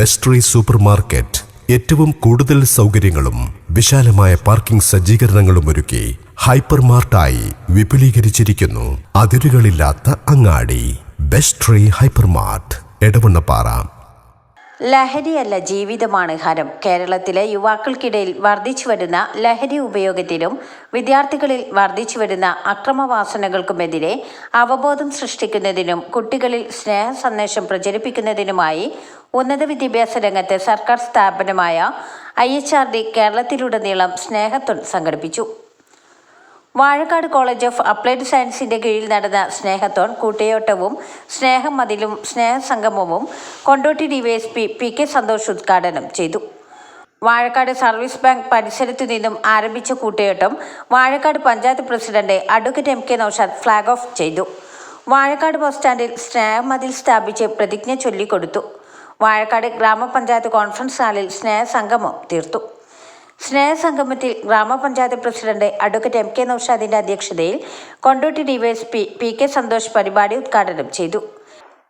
ബെസ്ട്രി super market ഏറ്റവും കൂടുതൽ സൗകര്യങ്ങളും വിശാലമായ പാർക്കിംഗ് സജ്ജീകരണങ്ങളും ഒരുക്കി ഹൈപ്പർ മാർട്ടായി വിപുലീകരിച്ചിരിക്കുന്നു. അതിരുകളില്ലാത്ത അങ്ങാടി. ബെസ്ട്രി ഹൈപ്പർ മാർട്ട് എടവണ്ണപ്പാറ. ലഹരിയല്ല ജീവിതമാണ് ഹരം. കേരളത്തിലെ യുവാക്കൾക്കിടയിൽ വർദ്ധിച്ചു വരുന്ന ലഹരി ഉപയോഗത്തിനും വിദ്യാർത്ഥികളിൽ വർദ്ധിച്ചു വരുന്ന അക്രമവാസനകൾക്കുമെതിരെ അവബോധം സൃഷ്ടിക്കുന്നതിനും കുട്ടികളിൽ സ്നേഹ സന്ദേശം പ്രചരിപ്പിക്കുന്നതിനുമായി ഉന്നത വിദ്യാഭ്യാസ രംഗത്തെ സർക്കാർ സ്ഥാപനമായ ഐ എച്ച് ആർ ഡി കേരളത്തിലുടനീളം സ്നേഹത്തുൺ സംഘടിപ്പിച്ചു. വാഴക്കാട് കോളേജ് ഓഫ് അപ്ലൈഡ് സയൻസിന്റെ കീഴിൽ നടന്ന സ്നേഹത്തോൺ കൂട്ടയോട്ടവും സ്നേഹം മതിലും സ്നേഹസംഗമവും Kondotty DYSP P K Santhosh ഉദ്ഘാടനം ചെയ്തു. വാഴക്കാട് സർവീസ് ബാങ്ക് പരിസരത്തു നിന്നും ആരംഭിച്ച കൂട്ടയോട്ടം Vazhakkad panchayat president advocate M K Noushad flag off ചെയ്തു. വാഴക്കാട് ബസ് സ്റ്റാൻഡിൽ സ്നേഹമതിൽ സ്ഥാപിച്ച് പ്രതിജ്ഞ ചൊല്ലിക്കൊടുത്തു. വാഴക്കാട് ഗ്രാമപഞ്ചായത്ത് കോൺഫറൻസ് ഹാളിൽ സ്നേഹസംഗമം തീർത്തു. സ്നേഹസംഗമത്തിൽ ഗ്രാമപഞ്ചായത്ത് പ്രസിഡന്റ് അഡ്വക്കേറ്റ് എം കെ നൌഷാദിന്റെ അധ്യക്ഷതയിൽ Kondotty DYSP P K Santhosh പരിപാടി ഉദ്ഘാടനം ചെയ്തു.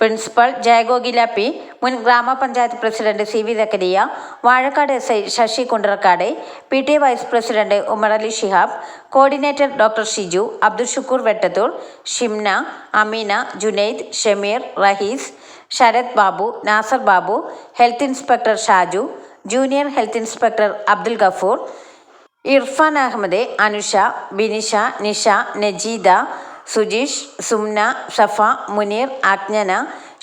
പ്രിൻസിപ്പൽ ജയഗോകില പി മുൻ ഗ്രാമപഞ്ചായത്ത് president C V Zakariya Vazhakkad S I Sasi Kundarakkad P T vice president Umarali Shihab coordinator doctor Shiju Abdul Shukoor Vettathur Shimna Ameena Junaid Shameer Raheez Sarath Babu Nasar Babu health inspector Shaju junior health inspector Abdul Gafoor Irfan Ahammed Anusha Binisha Nisha Najeeda Sujeesh Sumna Safa Muneer Anjana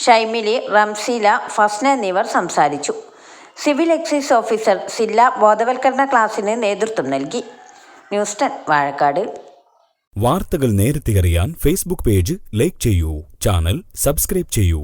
Shymili Ramseela Fasna എന്നിവർ സംസാരിച്ചു. Civil excise officer സില്ല ബോധവൽക്കരണ ക്ലാസ്സിന് നേതൃത്വം നൽകി. News ten Vazhakkad. വാർത്തകൾ നേരത്തെ അറിയാൻ Facebook page like ചെയ്യൂ ചാനൽ സബ്സ്ക്രൈബ് ചെയ്യൂ.